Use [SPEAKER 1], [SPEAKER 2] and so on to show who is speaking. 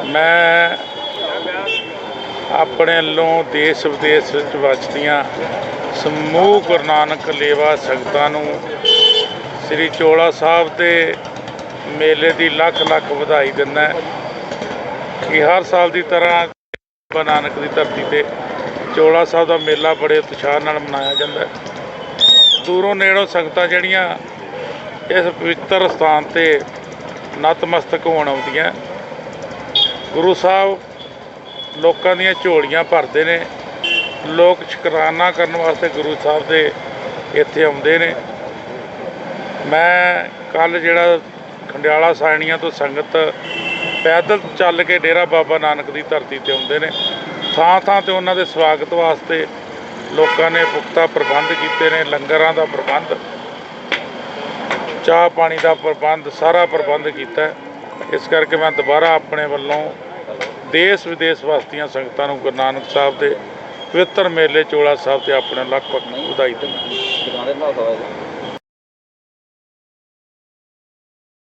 [SPEAKER 1] ਮੈਂ ਆਪਣੇ ਵੱਲੋਂ ਦੇਸ਼ ਵਿਦੇਸ਼ ਵਿੱਚ ਵਸਦੀਆਂ ਸਮੂਹ ਗੁਰੂ ਨਾਨਕ ਲੇਵਾ ਸੰਗਤਾਂ ਨੂੰ ਸ੍ਰੀ ਚੋਲਾ ਸਾਹਿਬ ਦੇ ਮੇਲੇ ਦੀ ਲੱਖ ਲੱਖ ਵਧਾਈ ਦਿੰਦਾ ਕਿ ਹਰ ਸਾਲ ਦੀ ਤਰ੍ਹਾਂ ਬਾਬਾ ਨਾਨਕ ਦੀ ਧਰਤੀ ਤੇ ਚੋਲਾ ਸਾਹਿਬ ਦਾ ਮੇਲਾ ਬੜੇ ਉਤਸ਼ਾਹ ਨਾਲ ਮਨਾਇਆ ਜਾਂਦਾ ਦੂਰੋਂ ਨੇੜੋਂ ਸੰਗਤਾਂ ਜਿਹੜੀਆਂ ਇਸ ਪਵਿੱਤਰ ਸਥਾਨ ਤੇ ਨਤਮਸਤਕ ਹੋਣ ਆਉਂਦੀਆਂ। ਗੁਰੂ ਸਾਹਿਬ ਲੋਕਾਂ ਦੀਆਂ ਝੋਲੀਆਂ ਭਰਦੇ ਨੇ। ਲੋਕ ਸ਼ੁਕਰਾਨਾ ਕਰਨ ਵਾਸਤੇ ਗੁਰੂ ਸਾਹਿਬ ਦੇ ਇੱਥੇ ਆਉਂਦੇ ਨੇ। ਮੈਂ ਕੱਲ ਜਿਹੜਾ ਖੰਡਿਆਲਾ ਸਾਇਣੀਆਂ ਤੋਂ ਸੰਗਤ ਪੈਦਲ ਚੱਲ ਕੇ ਡੇਰਾ ਬਾਬਾ ਨਾਨਕ ਦੀ ਧਰਤੀ ਤੇ ਆਉਂਦੇ ਨੇ। ਥਾਂ ਥਾਂ ਤੇ ਉਹਨਾਂ ਦੇ ਸਵਾਗਤ ਵਾਸਤੇ ਲੋਕਾਂ ਨੇ ਪੁਖਤਾ ਪ੍ਰਬੰਧ ਕੀਤੇ ਨੇ, ਲੰਗਰਾਂ ਦਾ ਪ੍ਰਬੰਧ, ਚਾਹ ਪਾਣੀ ਦਾ ਪ੍ਰਬੰਧ, ਸਾਰਾ ਪ੍ਰਬੰਧ ਕੀਤਾ। ਹੈ। ਇਸ ਕਰਕੇ ਮੈਂ ਦੁਬਾਰਾ ਆਪਣੇ ਵੱਲੋਂ ਦੇਸ਼ ਵਿਦੇਸ਼ ਵਾਸਤੀਆਂ ਸੰਗਤਾਂ ਨੂੰ ਗੁਰੂ ਨਾਨਕ ਸਾਹਿਬ ਦੇ ਪਵਿੱਤਰ ਮੇਲੇ ਚੋਲਾ ਸਾਹਿਬ ਤੇ ਆਪਣੇ ਲੱਖ ਨੂੰ ਵਧਾਈ ਦਿੰਦਾ